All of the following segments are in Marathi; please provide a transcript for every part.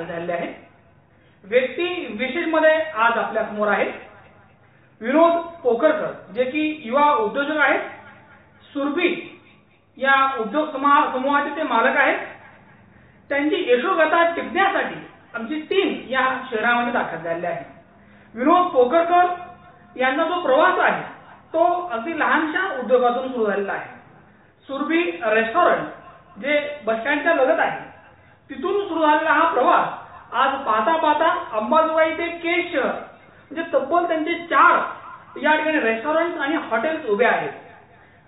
दाखल झालेले आहे व्यक्ती विशेषमध्ये आज आपल्यासमोर आहेत. विनोद पोकरकर जे की युवा उद्योजक आहेत. सुरभी या उद्योग समूहाचे ते मालक आहेत. त्यांची यशोगाथा टिपण्यासाठी आमची टीम या शहरामध्ये दाखल झालेली आहे. विनोद पोखरकर यांचा जो प्रवास आहे तो अगदी लहानशा उद्योगातून सुरू झालेला आहे. सुरभी रेस्टॉरंट जे बस स्टँडच्या लगत आहे तिथून सुरू झालेला हा प्रवास आज पाहता पाहता अंबाजोगाई ते केज शहर म्हणजे तब्बल त्यांचे चार या ठिकाणी रेस्टॉरंट आणि हॉटेल्स उभे आहेत.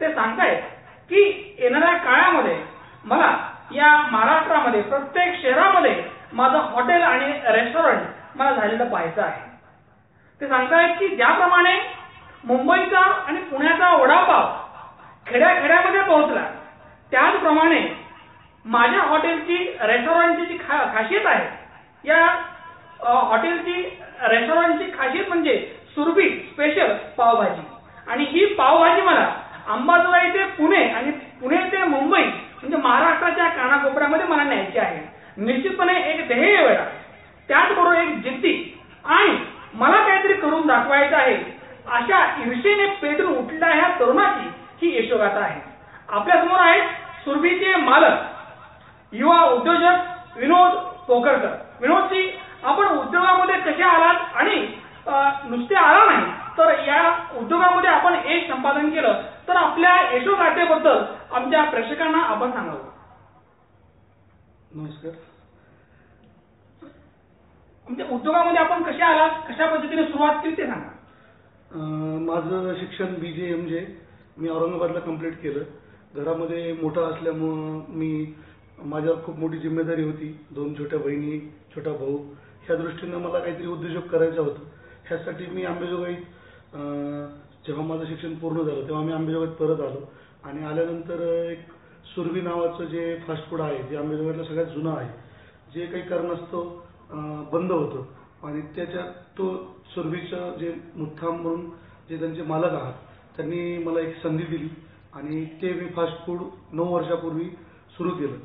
ते सांगतायत की येणाऱ्या काळामध्ये मला या महाराष्ट्रामध्ये प्रत्येक शहरामध्ये माझं हॉटेल आणि रेस्टॉरंट मला झालेलं पाहायचं आहे. ते सांगतायत की ज्याप्रमाणे मुंबईचा आणि पुण्याचा वडापाव खेड्याखेड्यामध्ये पोहोचला त्याचप्रमाणे माझ्या हॉटेलची रेस्टॉरंटची जी खा खासियत आहे या हॉटेलची रेस्टॉरंटची खासियत म्हणजे सुरभी स्पेशल पावभाजी. आणि ही पावभाजी मला अंबाजोगाई ते पुणे आणि पुणे ते मुंबई म्हणजे महाराष्ट्राच्या कानाकोपऱ्यामध्ये मला न्यायची आहे. निश्चितपणे एक ध्येय वेळा त्याचबरोबर एक जिद्दी. आणि मला काहीतरी करून दाखवायचं आहे. अशा ईर्षेने पेटून उठलेल्या ह्या तरुणाची ही यशोगाथा आहे. आपल्यासमोर आहेत सुरभीचे मालक युवा उद्योजक विनोद पोकरकर. विनोदजी आपण उद्योगामध्ये कसे आलात आणि नुसते आला नाही तर या उद्योगामध्ये आपण एक संपादन केलं तर आपल्या यशोगाथेबद्दल आमच्या प्रेक्षकांना आपण सांगावं. नमस्कार. म्हणजे उद्योगामध्ये आपण कसे आलात कशा पद्धतीने सुरुवात केली ते सांगा. माझं शिक्षण बी जे एम जे मी औरंगाबादला कंप्लीट केलं. घरामध्ये मोठा असल्यामुळं मी माझ्यावर खूप मोठी जिम्मेदारी होती. दोन छोट्या बहिणी छोटा भाऊ. ह्या दृष्टीनं मला काहीतरी उद्योजक करायचा होतं. ह्यासाठी मी आंबेजोगाईत जेव्हा माझं शिक्षण पूर्ण झालं तेव्हा मी आंबेजोगाईत परत आलो. आणि आल्यानंतर एक सुरवी नावाचं जे फास्ट फूड आहे जे आंबेजोगाईतलं सगळ्यात जुनं आहे जे काही कारणास्तव बंद होतं. आणि त्याच्यात तो सुरभीचं जे मुथाम म्हणून जे त्यांचे मालक आहात त्यांनी मला एक संधी दिली. आणि ते मी फास्ट फूड नऊ वर्षापूर्वी सुरू केलं.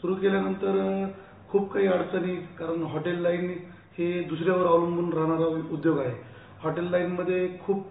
सुरू केल्यानंतर खूप काही अडचणी कारण हॉटेल लाईन हे दुसऱ्यावर अवलंबून राहणारा उद्योग आहे. हॉटेल लाईनमध्ये खूप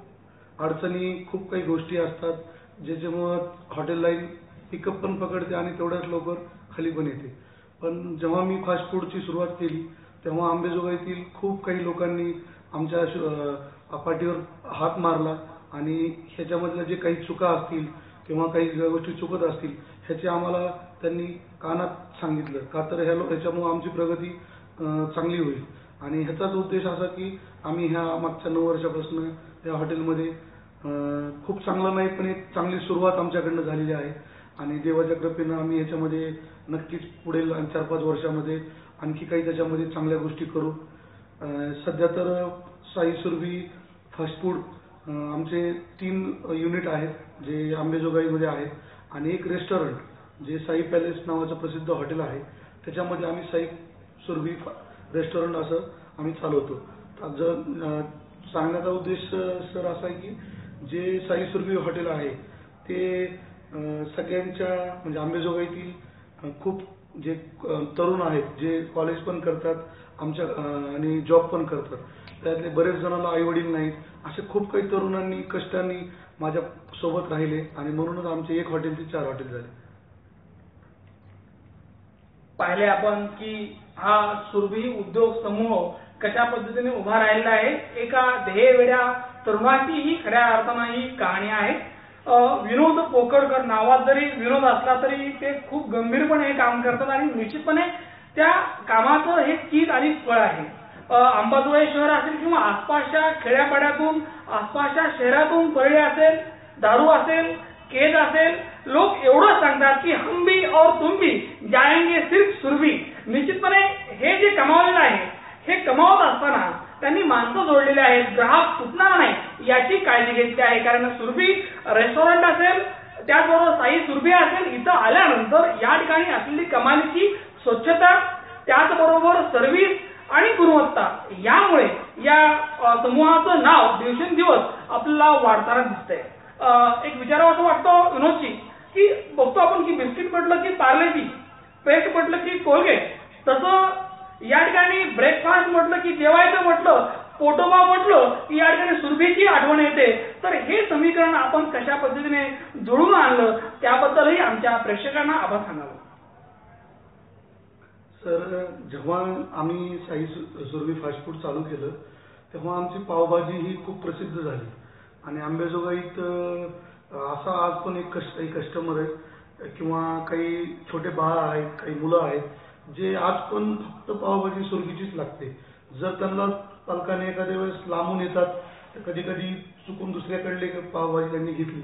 अडचणी खूप काही गोष्टी असतात ज्याच्यामुळं हॉटेल लाईन पिकअप पण पकडते आणि तेवढ्याच लवकर खाली पण येते. पण जेव्हा मी फास्ट फूडची सुरुवात केली तेव्हा आंबेजोगाईतील खूप काही लोकांनी आमच्या पाठीवर हात मारला आणि ह्याच्यामधल्या जे काही चुका असतील किंवा काही गोष्टी चुकत असतील ह्याचे आम्हाला त्यांनी कानात सांगितलं. का तर ह्याच्यामुळे आमची प्रगती चांगली होईल. आणि ह्याचाच उद्देश असा की आम्ही ह्या मागच्या नऊ वर्षापासून या हॉटेलमध्ये खूप चांगलं नाही पण एक चांगली सुरुवात आमच्याकडनं झालेली आहे. आणि देवाच्या कृपेनं आम्ही ह्याच्यामध्ये नक्कीच पुढील चार पाच वर्षामध्ये आणखी काही त्याच्यामध्ये चांगल्या गोष्टी करू. सध्या तर साई सुरभी फास्ट फूड आमचे तीन युनिट आहेत जे आंबेजोगाईमध्ये आहेत आणि एक रेस्टॉरंट जे साई पॅलेस नावाचं प्रसिद्ध हॉटेल आहे त्याच्यामध्ये आम्ही साई सुरभी रेस्टॉरंट असं आम्ही चालवतो. तर सांगण्याचा उद्देश सर असा आहे की जे साई सुरभी हॉटेल आहे ते सगळ्यांच्या म्हणजे आंबेजोगाईतील खूप जे तरुण आहेत जे कॉलेज पण करतात आमच्या आणि जॉब पण करतात त्यातले बरेच जणांना आई वडील नाहीत असे खूप काही तरुणांनी कष्टांनी माझ्या सोबत राहिले आणि म्हणूनच आमचे एक हॉटेल ते चार हॉटेल झाले. पाहिले आपण की हा सुरभी उद्योग समूह कशा पद्धतीने उभा राहिलेला आहे? एका ध्येयवेड्या तरुणाची ही खऱ्या अर्थानं ही कहाणी आहे. विनोद पोकळकर नावात जरी विनोद असला तरी ते खूप गंभीरपणे हे काम करतात आणि निश्चितपणे त्या कामाचं हे चीज आणि फळ आहे. अंबाजोगाई शहर असेल किंवा आसपासच्या खेड्यापाड्यातून आसपासच्या शहरातून पहिले असेल दारू असेल केज असेल लोक एवढं सांगतात की हम भी और तुम भी सिर्फ सुरभी. निश्चितपणे हे जे कमावलेलं आहे हे कमावत असताना त्यांनी माणसं जोडलेली आहेत ग्राहक तुटणार नाही याची काळजी घेतली आहे. कारण सुरभी रेस्टॉरंट असेल त्याचबरोबर साई सुरभी असेल इथं आल्यानंतर या ठिकाणी असलेली कमालीची स्वच्छता त्याचबरोबर सर्व्हिस आणि गुणवत्ता यामुळे या समूहाचं नाव दिवसेंदिवस आपल्याला वाढताना दिसतंय. एक विचारावं असं वाटतं विनोदजी की बघतो आपण की बिस्किट म्हटलं की पार्लेजी पेस्ट म्हटलं की कोलगेट तसं या ठिकाणी ब्रेकफास्ट म्हटलं की जेवायचं म्हटलं पोटोबा म्हटलं की या ठिकाणी सुरभीची आठवण येते. तर हे समीकरण आपण कशा पद्धतीने जुळून आणलं त्याबद्दलही आमच्या प्रेक्षकांना आपण सांगावं. सर जेव्हा आम्ही साई सुरभी फास्ट फूड चालू केलं तेव्हा आमची पावभाजी ही खूप प्रसिद्ध झाली. आणि आंबेजोगाईत असा आज पण एक कस्ट काही कस्टमर आहेत किंवा काही छोटे बाळ आहेत काही मुलं आहेत जे आज पण फक्त पावभाजी सुरभीचीच लागते. जर त्यांना पालकाने एखाद्या वेळेस लांबून येतात कधी कधी चुकून दुसऱ्याकडले पावभाजी त्यांनी घेतली.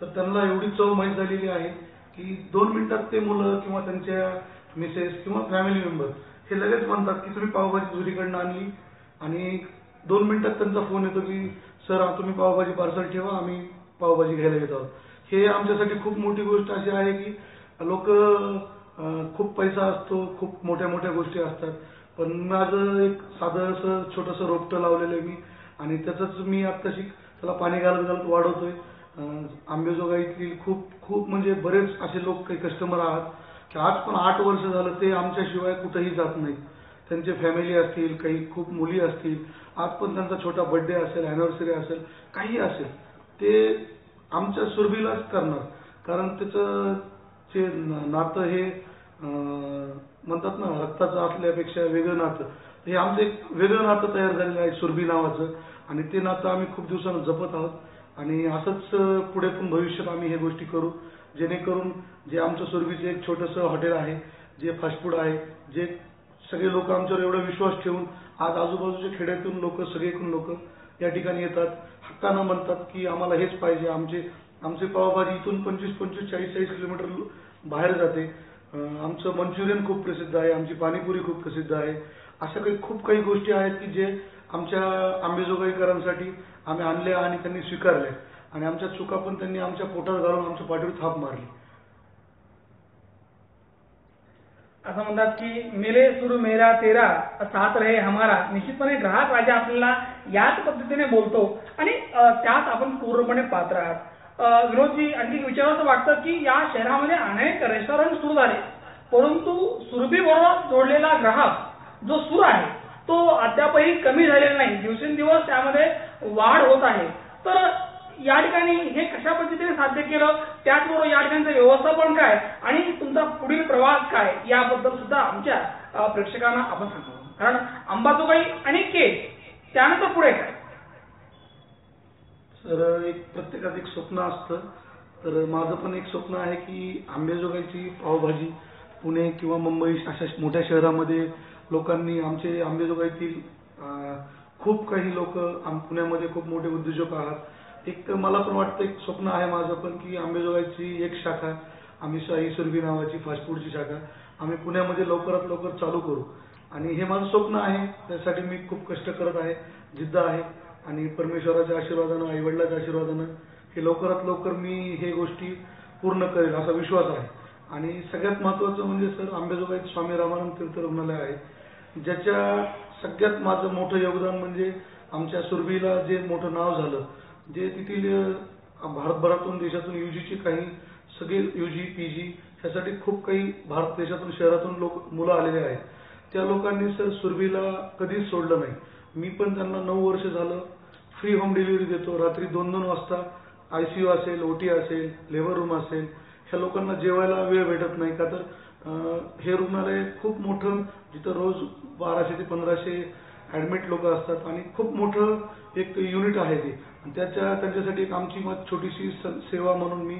तर त्यांना एवढी चव माहीत झालेली आहे की दोन मिनिटात ते मुलं किंवा त्यांच्या मिसेस किंवा फॅमिली मेंबर हे लगेच म्हणतात की तुम्ही पावभाजी दुसरीकडनं आणली. आणि दोन मिनिटात त्यांचा फोन येतो की सर तुम्ही पावभाजी पार्सल ठेवा आम्ही पावभाजी घ्यायला येत आहोत. हे आमच्यासाठी खूप मोठी गोष्ट अशी आहे की लोक खूप पैसा असतो खूप मोठ्या मोठ्या गोष्टी असतात. पण माझं एक साधं असं छोटंसं रोपटं लावलेलं आहे मी. आणि त्याचंच मी आत्ताशी त्याला पाणी घालत घालत वाढवतोय. आंबेजोगाईतील आंबेजोगाईतली खूप खूप म्हणजे बरेच असे लोक काही कस्टमर आहात. की आज पण आठ वर्ष झालं ते आमच्याशिवाय कुठेही जात नाहीत. त्यांचे फॅमिली असतील काही खूप मुली असतील आज पण त्यांचा छोटा बर्थडे असेल अनिव्हर्सरी असेल काही असेल ते आमच्या सुरभीलाच करणार. कारण त्याचं जे नातं हे म्हणतात ना रक्ताचं असल्यापेक्षा वेगळं नातं. हे आमचं एक वेगळं नातं तयार झालेलं आहे सुरभी नावाचं. आणि ते नातं आम्ही खूप दिवसानं जपत आहोत. आणि असंच पुढे पण भविष्यात आम्ही हे गोष्टी करू. जेणेकरून जे आमचं सुरभीचं एक छोटंसं हॉटेल आहे जे फास्ट फूड आहे जे सगळे लोक आमच्यावर एवढा विश्वास ठेवून आज आजूबाजूच्या खेड्यातून लोक सगळीकडून लोक या ठिकाणी येतात. हक्कानं म्हणतात की आम्हाला हेच पाहिजे. आमचे आमचे पावभाजी इथून पंचवीस पंचवीस चाळीस चाळीस किलोमीटर बाहेर जाते. आमचं मंचुरियन खूप प्रसिद्ध आहे. आमची पाणीपुरी खूप प्रसिद्ध आहे. अशा काही खूप काही गोष्टी आहेत की जे आमच्या आंबेजोगाईकरांसाठी आम्ही आणल्या आणि त्यांनी स्वीकारल्या. आणि आमच्या चुका पण त्यांनी आमच्या पोटात घालून आमच्या पाठीवर थाप मारली. असं म्हणतात की मेले सुर मेरा तेरा साथ रहे हमारा. निश्चितपणे ग्राहक राजा आपल्याला याच पद्धतीने बोलतो आणि त्यात आपण पूर्णपणे पात्र आहात. विनोदजी आणखी विचारावं वाटतं की या शहरामध्ये अनेक रेस्टॉरंट सुरू झाले. परंतु सुरभी बरोबर जोडलेला ग्राहक जो सूर आहे तो अद्यापही कमी झालेला नाही. दिवसेंदिवस त्यामध्ये वाढ होत आहे. तर या ठिकाणी हे कशा पद्धतीने साध्य केलं? त्याचबरोबर या ठिकाणचं व्यवस्थापन काय? आणि तुमचा पुढील प्रवास काय? याबद्दल सुद्धा आमच्या प्रेक्षकांना आपण सांगतो कारण अंबाजोगाई आणि केज त्यानंतर पुढे काय? तर एक प्रत्येकात एक स्वप्न असतं. तर माझं पण एक स्वप्न आहे की आंबेजोगाईची पावभाजी पुणे किंवा मुंबई अशा मोठ्या शहरामध्ये लोकांनी आमचे आंबेजोगाईतील खूप काही लोक पुण्यामध्ये खूप मोठे उद्योजक आहात. एक मला पण वाटतं एक स्वप्न आहे माझं पण की आंबेजोगाईची एक शाखा आम्ही साई सुरभी नावाची फास्ट फूडची शाखा आम्ही पुण्यामध्ये लवकरात लवकर चालू करू. आणि हे माझं स्वप्न आहे त्यासाठी मी खूप कष्ट करत आहे जिद्द आहे. आणि परमेश्वराच्या आशीर्वादानं आईवडिलाच्या आशीर्वादानं हे लवकरात लवकर मी हे गोष्टी पूर्ण करेल असा विश्वास आहे. आणि सगळ्यात महत्वाचं म्हणजे सर आंबेजोगाईत स्वामी रामानंद तीर्थ रुग्णालय आहे. ज्याच्या सगळ्यात माझं मोठं योगदान म्हणजे आमच्या सुरभीला जे मोठं नाव झालं जे तेथील भारतभरातून देशातून युजीची काही सगळे युजी पीजी ह्यासाठी खूप काही भारत देशातून शहरातून लोक मुलं आलेले आहेत. त्या लोकांनी सर सुरभीला कधीच सोडलं नाही. मी पण त्यांना नऊ वर्ष झालं फ्री होम डिलिव्हरी देतो. रात्री दोन दोन वाजता आयसीयू असेल ओटी असेल लेबर रूम असेल ह्या लोकांना जेवायला वेळ भेटत नाही. का तर हे रुग्णालय खूप मोठं जिथं रोज बाराशे ते पंधराशे ऍडमिट लोक असतात आणि खूप मोठं एक युनिट आहे ते. त्याच्या त्यांच्यासाठी एक आमची मग छोटीशी स- सेवा म्हणून मी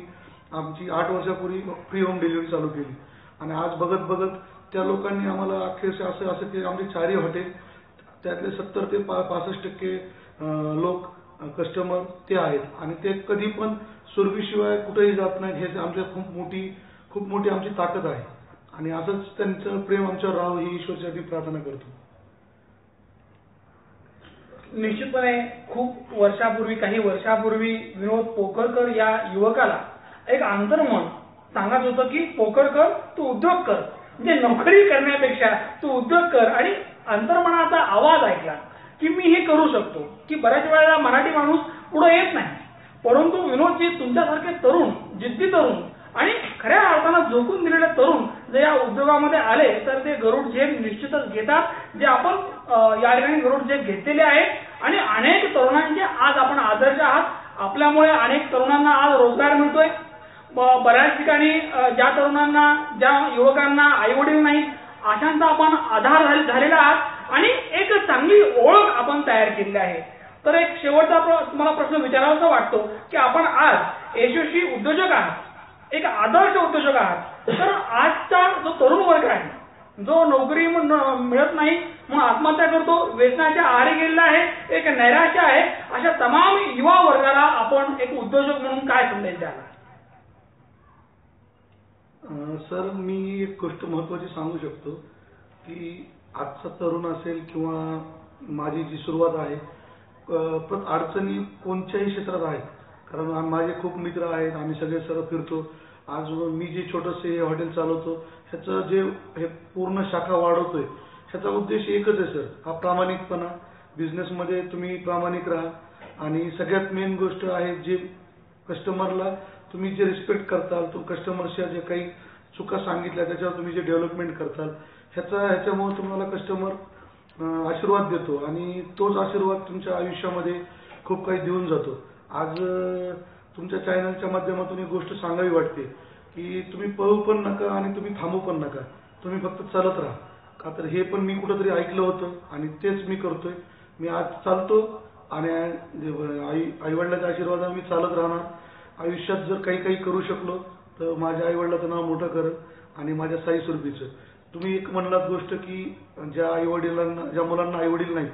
आमची आठ वर्षापूर्वी फ्री होम डिलिव्हरी चालू केली. आणि आज बघत बघत त्या लोकांनी आम्हाला अक्षरशः असं असं की आमचे चारही हॉटेल त्यातले सत्तर ते पासष्ट टक्के लोक कस्टमर ते आहेत. आणि ते कधी पण सुरभीशिवाय कुठेही जात नाहीत. हे आमच्या खूप मोठी खूप मोठी आमची ताकद आहे. आणि असंच त्यांचं प्रेम आमच्यावर राहावं ही ईश्वरची प्रार्थना करतो. निश्चितपणे खूप वर्षापूर्वी काही वर्षापूर्वी विनोद पोकरकर या युवकाला एक आंतरमन सांगत होतं की पोकरकर तू उद्योग कर. म्हणजे नोकरी करण्यापेक्षा तू उद्योग कर आणि अंतर्मनाचा आवाज ऐकला की मी हे करू शकतो की बऱ्याच वेळेला मराठी माणूस पुढे येत नाही. परंतु विनोदजी तुमच्यासारखे तरुण जिद्दी तरुण आणि खऱ्या अर्थानं झोकून दिलेले तरुण जर या उद्योगामध्ये आले तर ते गरुड झेप निश्चितच घेतात. जे आपण या ठिकाणी गरुड झेप घेतलेले आहे. आणि अनेक तरुणांचे आज आपण आदर्श आहात. आपल्यामुळे अनेक तरुणांना आज रोजगार मिळतोय. बऱ्याच ठिकाणी ज्या तरुणांना ज्या युवकांना आई वडील नाही अशांचा आपण आधार झालेला आहात. आणि एक चांगली ओळख आपण तयार केलेली आहे. तर एक शेवटचा तुम्हाला प्रश्न विचारावासा वाटतो की आपण आज यशस्वी उद्योजक आहात. एक आदर्श उद्योजक आहात. तर आजचा जो तरुण वर्ग आहे जो नोकरी मिळत नाही म्हणून आत्महत्या करतो वेतनाच्या आरे गेलेला आहे एक नैराश्य आहे अशा तमाम युवा वर्गाला आपण एक उद्योजक म्हणून काय संदेश द्याला? सर मी एक गोष्ट महत्वाची सांगू शकतो की आजचा तरुण असेल किंवा माझी जी सुरुवात आहे अडचणी कोणत्याही क्षेत्रात आहेत. कारण माझे खूप मित्र आहेत आम्ही सगळे सर्व फिरतो. आज मी जे छोटंसे हॉटेल चालवतो ह्याचं जे हे पूर्ण शाखा वाढवतोय ह्याचा उद्देश एकच आहे सर हा प्रामाणिकपणा. बिझनेसमध्ये तुम्ही प्रामाणिक राहा. आणि सगळ्यात मेन गोष्ट आहे जे कस्टमरला तुम्ही जे रिस्पेक्ट करताल तो कस्टमरच्या जे काही चुका सांगितल्या त्याच्यावर तुम्ही जे डेव्हलपमेंट करताल ह्याचा ह्याच्यामुळे तुम्हाला कस्टमर आशीर्वाद देतो. आणि तोच आशीर्वाद तुमच्या आयुष्यामध्ये खूप काही देऊन जातो. आज तुमच्या चॅनलच्या माध्यमातून एक गोष्ट सांगावी वाटते की तुम्ही पळू पण नका आणि तुम्ही थांबू पण नका. तुम्ही फक्त चालत राहा. का तर हे पण मी कुठंतरी ऐकलं होतं आणि तेच मी करतोय. मी आज चालतो आणि आई आईवडिलाच्या आशीर्वादाने मी चालत राहणार. आयुष्यात जर काही काही करू शकलो तर माझ्या आईवडिलाचं नाव मोठं कर आणि माझ्या साई सुरभीचं. तुम्ही एक म्हणलात गोष्ट की ज्या आईवडिलांना ज्या मुलांना आईवडील नाहीत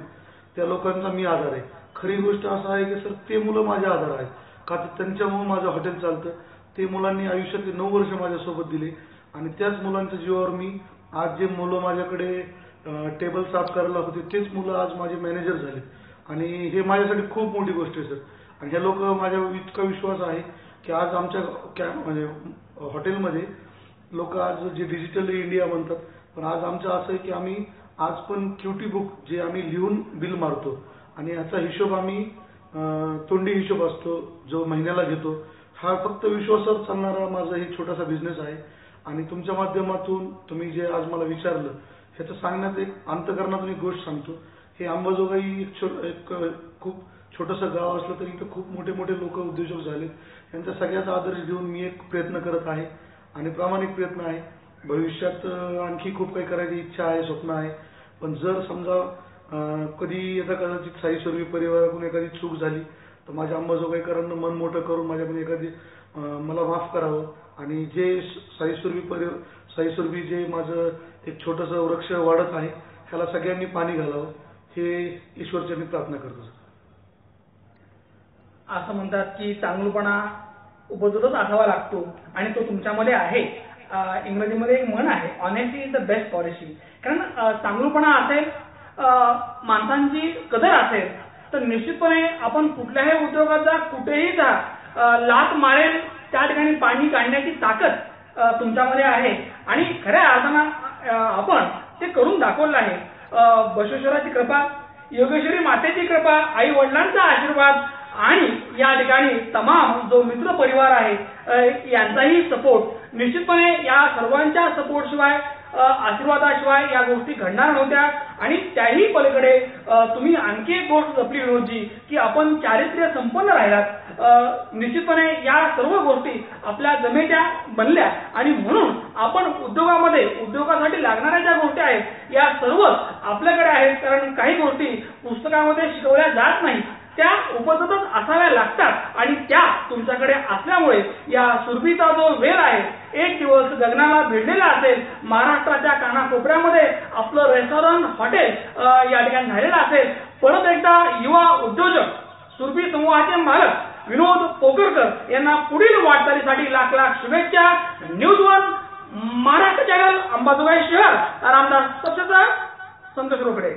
त्या लोकांचा मी आधार आहे. खरी गोष्ट असं आहे की सर ते मुलं माझे आधार आहेत. का तर त्यांच्यामुळे माझं हॉटेल चालतं. ते मुलांनी आयुष्यातले नऊ वर्ष माझ्यासोबत दिले. आणि त्याच मुलांच्या जीवावर मी आज जे मुलं माझ्याकडे टेबल साफ करायला होते तेच मुलं आज माझे मॅनेजर झाले. आणि हे माझ्यासाठी खूप मोठी गोष्ट आहे सर. आणि हे लोक माझ्या इतका विश्वास आहे की आज आमच्या कॅ म्हणजे हॉटेलमध्ये लोक आज जे डिजिटल इंडिया म्हणतात पण आज आमचं असं आहे की आम्ही आज पण क्युटी बुक जे आम्ही लिहून बिल मारतो. आणि याचा हिशोब आम्ही तोंडी हिशोब असतो जो महिन्याला घेतो. हा फक्त विश्वासावर चालणारा माझा हे छोटासा बिझनेस आहे. आणि तुमच्या माध्यमातून तुम्ही जे आज मला विचारलं ह्याचं सांगण्यात एक अंतकरणातून एक गोष्ट सांगतो. हे अंबाजोगाई एक छो एक खूप छोटंसं गाव असलं तरी इथं खूप मोठे मोठे लोक उद्योजक झालेत. यांचा सगळ्याचा आदर्श घेऊन मी एक प्रयत्न करत आहे. आणि प्रामाणिक प्रयत्न आहे. भविष्यात आणखी खूप काही करायची इच्छा आहे स्वप्न आहे. पण जर समजा कधी आता कदाचित साई सर्वी परिवाराकडून एखादी चूक झाली तर माझ्या अंबाजोगाईकरांना मन मोठं करून माझ्याकडून एखादी मला माफ करावं. आणि जे साई सुरभी परिवार साई सुरभी जे माझं एक छोटस वृक्ष वाढत आहे त्याला सगळ्यांनी पाणी घालावं हे ईश्वरचरणी प्रार्थना करतो असं म्हणतात की चांगलपणा उपजतच असावा लागतो आणि तो तुमच्यामध्ये आहे. इंग्रजीमध्ये एक म्हण आहे honesty is the best policy कारण चांगलपणा असेल माणसांची कदर असेल तर निश्चितपणे आपण कुठल्याही उद्योगात जा कुठेही जा लात मारेल त्या ठिकाणी पाणी काढण्याची ताकद तुमच्यामध्ये आहे. आणि खऱ्या अर्थानं आपण ते करून दाखवलं आहे. बसवेश्वराची कृपा योगेश्वरी मातेची कृपा आई वडिलांचा आशीर्वाद आणि या ठिकाणी तमाम जो मित्र परिवार आहे यांचाही सपोर्ट. निश्चितपणे या सर्वांच्या सपोर्ट शिवाय आशीर्वादाशिवाय या गोष्टी घडणार नव्हत्या. आणि त्याही पलीकडे तुम्ही आणखी एक गोष्ट जपली विनोदजी की आपण चारित्र्य संपन्न राहिलात. निश्चितपणे या सर्व गोष्टी आपल्या जमेच्या बनल्या. आणि म्हणून आपण उद्योगामध्ये उद्योगासाठी लागणाऱ्या ज्या गोष्टी आहेत या सर्व आपल्याकडे आहेत. कारण काही गोष्टी पुस्तकामध्ये शिकवल्या जात नाही त्या उपजतच असाव्या लागतात आणि त्या तुमच्याकडे असल्यामुळे या सुरभीचा जो वेळ आहे एक दिवस गगनाला भिडलेला असेल महाराष्ट्राच्या कानाकोपऱ्यामध्ये आपलं रेस्टॉरंट हॉटेल या ठिकाणी झालेलं असेल परत एकदा युवा उद्योजक सुरभी समूहाचे मालक विनोद पोकरकर यांना पुढील वाटचालीसाठी लाख लाख शुभेच्छा. News one Maharashtra channel Ambajogai शहर. रामदास सप्सेचा संतोष रोकडे.